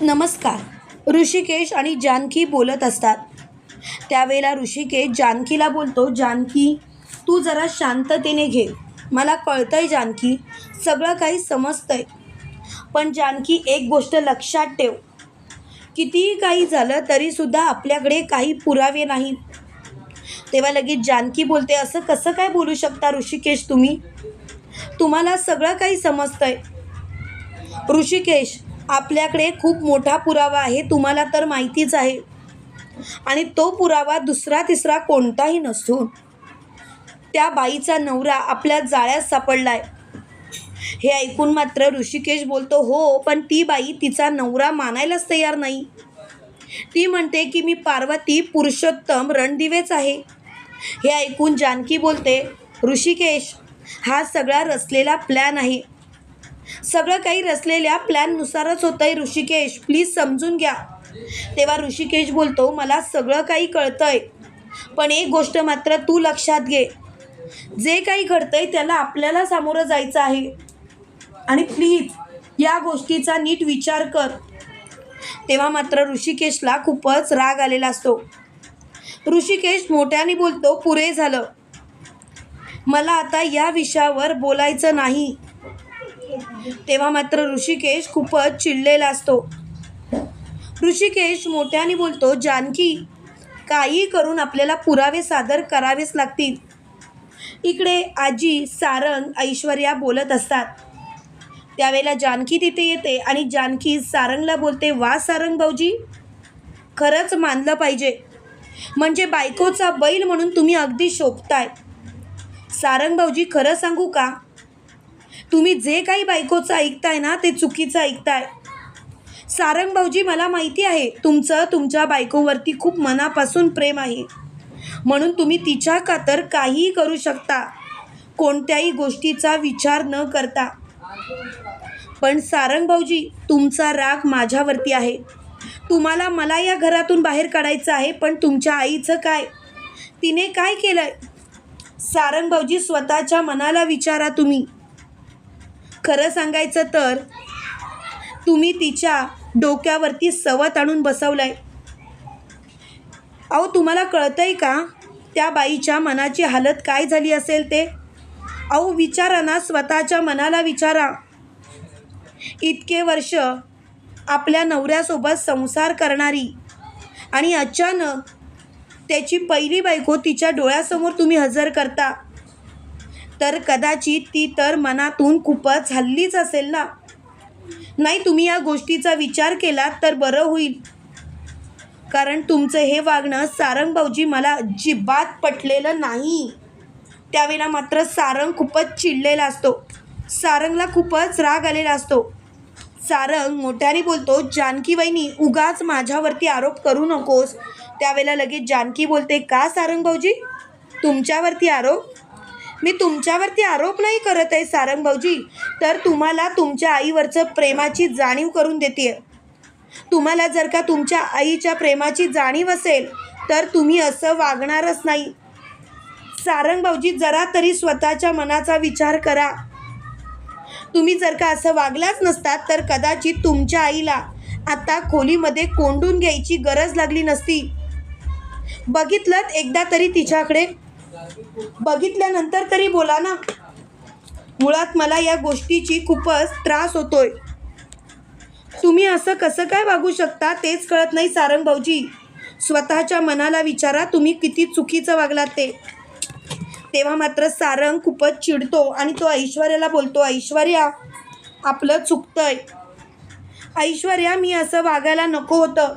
नमस्कार. ऋषिकेश आणि जानकी बोलत असतात. त्यावेळेला ऋषिकेश जानकीला बोलतो जानकी तू जरा शांततेने घे. मला कळतंय जानकी सगळं काही समजतंय. पण जानकी एक गोष्ट लक्षात ठेव. कितीही काही झालं तरीसुद्धा आपल्याकडे काही पुरावे नाहीत. तेव्हा लगेच जानकी बोलते असं कसं काय बोलू शकता ऋषिकेश तुम्ही? तुम्हाला सगळं काही समजतंय. ऋषिकेश आपल्याकडे खूप मोठा पुरावा आहे तुम्हाला तर माहितीच आहे. आणि तो पुरावा दुसरा तिसरा कोणताही नसून त्या बाईचा नवरा आपल्या जाळ्यात सापडलाय. हे ऐकून मात्र ऋषिकेश बोलतो हो पण ती बाई तिचा नवरा मानायलाच तयार नाही. ती म्हणते की मी पार्वती पुरुषोत्तम रणदिवेच आहे. हे ऐकून जानकी बोलते ऋषिकेश हा सगळा रचलेला प्लॅन आहे. सगळं काही रचलेल्या प्लॅननुसारच होतं आहे ऋषिकेश. प्लीज समजून घ्या. तेव्हा ऋषिकेश बोलतो मला सगळं काही कळतंय. पण एक गोष्ट मात्र तू लक्षात घे. जे काही घडतंय त्याला आपल्याला सामोरं जायचं आहे. आणि प्लीज या गोष्टीचा नीट विचार कर. तेव्हा मात्र ऋषिकेशला खूपच राग आलेला असतो. ऋषिकेश मोठ्याने बोलतो पुरे झालं. मला आता या विषयावर बोलायचं नाही. तेव्हा मात्र ऋषिकेश खूपच चिडलेला असतो. ऋषिकेश मोठ्याने बोलतो जानकी काही करून आपल्याला पुरावे सादर करावेच लागतील. इकडे आजी सारंग ऐश्वर्या बोलत असतात. त्यावेळेला जानकी तिथे येते आणि जानकी सारंगला बोलते वा सारंग भाऊजी खरंच मानलं पाहिजे. म्हणजे बायकोचा बैल म्हणून तुम्ही अगदी शोभताय. सारंग भाऊजी खरं सांगू का? तुम्ही जे काही बायकोचं ऐकताय ना ते चुकीचं ऐकताय. सारंग भाऊजी मला माहिती आहे तुमचं तुमच्या बायकोवरती खूप मनापासून प्रेम आहे. म्हणून तुम्ही तिच्या खातर काहीही करू शकता. कोणत्याही गोष्टीचा विचार न करता. पण सारंग भाऊजी तुमचा राग माझ्यावरती आहे. तुम्हाला मला या घरातून बाहेर काढायचं आहे पण तुमच्या आईचं काय? तिने काय केलं आहे सारंग भाऊजी स्वतःच्या मनाला विचारा तुम्ही. खरं सांगायचं तर तुम्ही तिच्या डोक्यावरती सवत आणून बसवलंय. अहो तुम्हाला कळतंय का? त्या बाईच्या मनाची हालत काय झाली असेल ते? अहो विचारा ना स्वतःच्या मनाला विचारा. इतके वर्ष आपल्या नवऱ्यासोबत संसार करणारी आणि अचानक त्याची पहिली बायको तिच्या डोळ्यासमोर तुम्ही हजर करता. तर कदाचित ती तर मनातून खूपच हल्लीच असेल ना? नाही तुम्ही या गोष्टीचा विचार केलात तर बरं होईल. कारण तुमचं हे वागणं सारंग भाऊजी मला अजिबात पटलेलं नाही. त्यावेळेला मात्र सारंग खूपच चिडलेला असतो. सारंगला खूपच राग आलेला असतो. सारंग मोठ्याने बोलतो जानकी वहिनी उगाच माझ्यावरती आरोप करू नकोस. त्यावेळेला लगेच जानकी बोलते का सारंग भाऊजी? तुमच्यावरती आरोप मी तुमच्यावरती आरोप नाही करत आहे सारंग भाऊजी. तर तुम्हाला तुमच्या आईवरचं प्रेमाची जाणीव करून देते तुम्हाला जर का तुमच्या आईच्या प्रेमाची जाणीव असेल तर तुम्ही असं वागणारच नाही. सारंग भाऊजी जरा तरी स्वतःच्या मनाचा विचार करा. तुम्ही जर का असं वागलाच नसतात तर कदाचित तुमच्या आईला आता खोलीमध्ये कोंडून घ्यायची गरज लागली नसती. बघितलं एकदा तरी तिच्याकडे? बघितल्यानंतर तरी बोला ना. मुळात मला या गोष्टीची खूपच त्रास होतोय. तुम्ही असं कसं काय वागू शकता तेच कळत नाही सारंग भाऊजी. स्वतःच्या मनाला विचारा तुम्ही किती चुकीचं वागलात ते. तेव्हा मात्र सारंग खूपच चिडतो आणि तो ऐश्वर्याला बोलतो ऐश्वर्या आपलं चुकतंय. ऐश्वर्या मी असं वागायला नको होतं.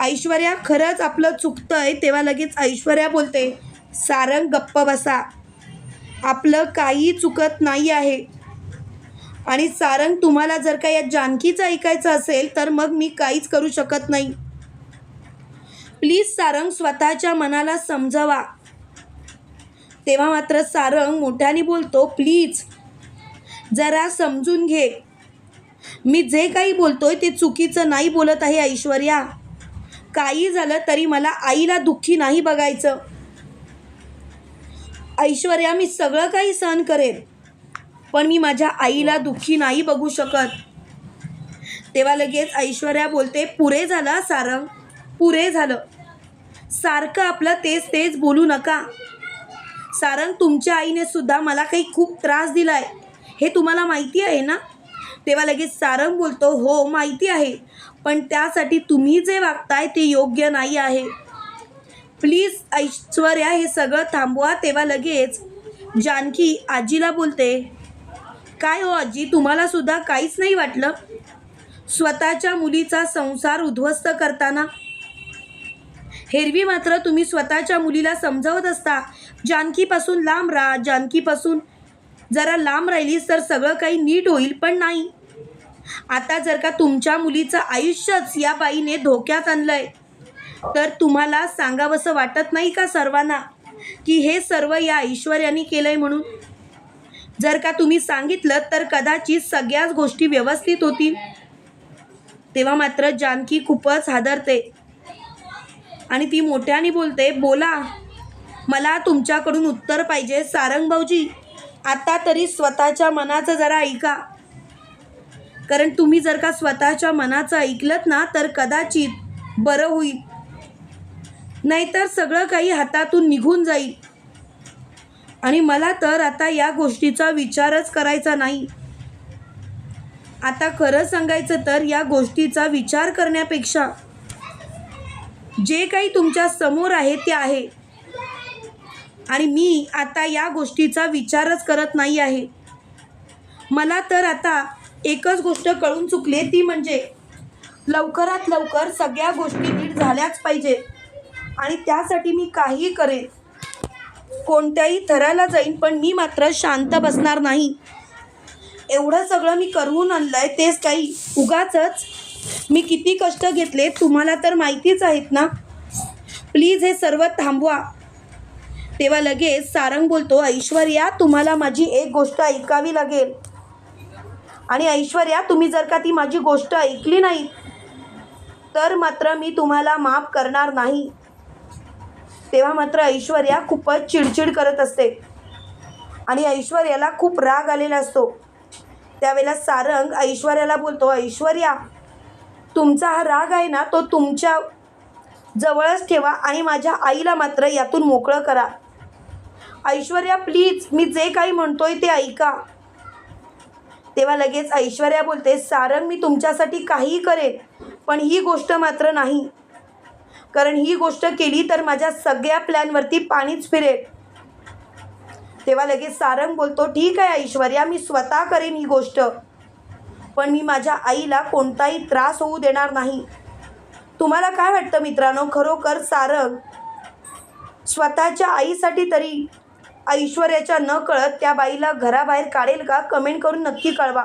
ऐश्वर्या खरंच आपलं चुकतंय. तेव्हा लगेच ऐश्वर्या बोलते सारंग गप्प बसा. आपलं काही चुकत नाही आहे. आणि सारंग तुम्हाला जर का या जानकीचं ऐकायचं असेल तर मग मी काहीच करू शकत नाही. प्लीज सारंग स्वतःच्या मनाला समजवा. तेव्हा मात्र सारंग मोठ्याने बोलतो प्लीज जरा समजून घे. मी जे काही बोलतोय ते चुकीचं नाही बोलत आहे ऐश्वर्या. काही झालं तरी मला आईला दुःखी नाही बघायचं. ऐश्वर्या मी सगळं काही सहन करेन पण मी माझ्या आईला दुःखी नाही बघू शकत. तेव्हा लगेच ऐश्वर्या बोलते पुरे झालं सारंग पुरे झालं. सारखं आपलं तेच तेच बोलू नका. सारंग तुमच्या आईने सुद्धा मला काही खूप त्रास दिला आहे हे तुम्हाला माहिती आहे ना? तेव्हा लगेच सारंग बोलतो हो माहिती आहे पण त्यासाठी तुम्ही जे वागताय ते योग्य नाही आहे. प्लीज ऐश्वर्या हे सगळं थांबवा तेव्हा लगेच. जानकी आजीला बोलते काय हो आजी तुम्हाला सुद्धा काहीच नाही वाटलं? स्वतःच्या मुलीचा संसार उद्ध्वस्त करताना? हेरवी मात्र तुम्ही स्वतःच्या मुलीला समजावत असता. जानकीपासून लांब राहा जानकीपासून जरा लांब राहिलीस तर सगळं काही नीट होईल पण नाही. आता जर का तुमच्या मुलीचं आयुष्यच या बाईने धोक्यात आणलं आहे तर तुम्हाला सांगावंसं वाटत नाही का सर्वांना की हे सर्व या ऐश्वर्याने केलंय म्हणून? जर का तुम्ही सांगितलं तर कदाचित सगळ्याच गोष्टी व्यवस्थित होतील. तेव्हा मात्र जानकी खूपच हादरते. आणि ती मोठ्याने बोलते बोला मला तुमच्याकडून उत्तर पाहिजे. सारंग भाऊजी आता तरी स्वतःच्या मनाचं जरा ऐका. कारण तुम्ही जर का स्वतःच्या मनाचं ऐकलत ना तर कदाचित बरं होईल. नाहीतर सगळं काही हातातून निघून जाईल. आणि मला तर आता या गोष्टीचा विचारच करायचा नाही. आता खरं सांगायचं तर या गोष्टीचा विचार करण्यापेक्षा जे काही तुमच्यासमोर आहे ते आहे. आणि मी आता या गोष्टीचा विचारच करत नाही आहे. मला तर आता एकच गोष्ट कळून चुकली ती म्हणजे लवकरात लवकर सगळ्या गोष्टी नीट झाल्याच पाहिजे. आणि त्यासाठी मी काही करेन. कोणत्याही थराला जाईन पण मी मात्र शांत बसणार नाही. एवढं सगळं मी करून आणलं आहे तेच काही. उगाचच मी किती कष्ट घेतले तुम्हाला तर माहितीच आहेत ना. प्लीज हे सर्व थांबवा. तेव्हा लगेच सारंग बोलतो ऐश्वर्या तुम्हाला माझी एक गोष्ट ऐकावी लागेल. आणि ऐश्वर्या तुम्ही जर का ती माझी गोष्ट ऐकली नाही तर मात्र मी तुम्हाला माफ करणार नाही. तेव्हा मात्र ऐश्वर्या खूपच चिडचिड करत असते. आणि ऐश्वर्याला खूप राग आलेला असतो. त्यावेळेला सारंग ऐश्वर्याला बोलतो ऐश्वर्या तुमचा हा राग आहे ना तो तुमच्या जवळच ठेवा आणि माझ्या आईला मात्र यातून मोकळं करा. ऐश्वर्या प्लीज मी जे काही म्हणतोय ते ऐका. तेव्हा लगेच ऐश्वर्या बोलते सारंग मी तुमच्यासाठी काहीही करेन पण ही गोष्ट मात्र नाही. कारण ही गोष्ट केली तर माझ्या सगळ्या प्लॅनवरती पाणीच फिरेल. तेव्हा लगेच सारंग बोलतो ठीक आहे ऐश्वर्या मी स्वतः करेन ही गोष्ट. पण मी माझ्या आईला कोणताही त्रास होऊ देणार नाही. तुम्हाला काय वाटतं मित्रांनो? खरोखर सारंग स्वतःच्या आईसाठी तरी ऐश्वर्याच्या न कळत त्या बाईला घराबाहेर काढेल का? कमेंट करून नक्की कळवा.